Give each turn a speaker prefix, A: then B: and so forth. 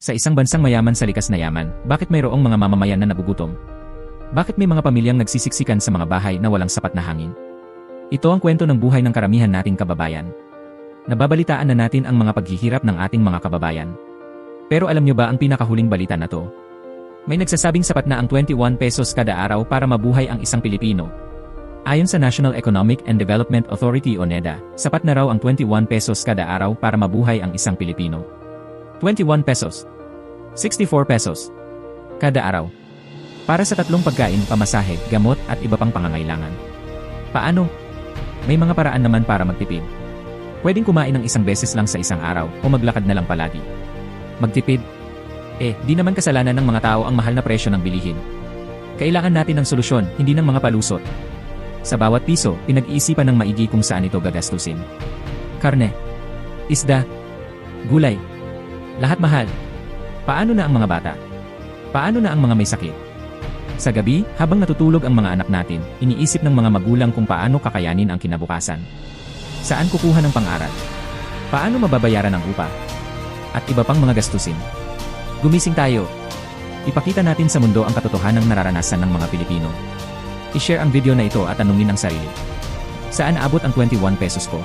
A: Sa isang bansang mayaman sa likas na yaman, bakit mayroong mga mamamayan na nagugutom? Bakit may mga pamilyang nagsisiksikan sa mga bahay na walang sapat na hangin? Ito ang kwento ng buhay ng karamihan nating kababayan. Nababalitaan na natin ang mga paghihirap ng ating mga kababayan. Pero alam nyo ba ang pinakahuling balita na to? May nagsasabing sapat na ang 21 pesos kada araw para mabuhay ang isang Pilipino. Ayon sa National Economic and Development Authority o NEDA, sapat na raw ang 21 pesos kada araw para mabuhay ang isang Pilipino. 21 pesos. 64 pesos. Kada araw. Para sa tatlong pagkain, pamasahe, gamot at iba pang pangangailangan. Paano? May mga paraan naman para magtipid. Pwedeng kumain ng isang beses lang sa isang araw o maglakad na lang palagi. Magtipid? Eh, di naman kasalanan ng mga tao ang mahal na presyo ng bilihin. Kailangan natin ng solusyon, hindi ng mga palusot. Sa bawat piso, pinag-iisipan ng maigi kung saan ito gagastusin. Karne, isda, gulay, lahat mahal. Paano na ang mga bata? Paano na ang mga may sakit? Sa gabi, habang natutulog ang mga anak natin, iniisip ng mga magulang kung paano kakayanin ang kinabukasan. Saan kukuha ng pang-aral? Paano mababayaran ang upa? At iba pang mga gastusin. Gumising tayo. Ipakita natin sa mundo ang katotohanang nararanasan ng mga Pilipino. I-share ang video na ito at tanungin ang sarili. Saan abot ang 21 pesos ko?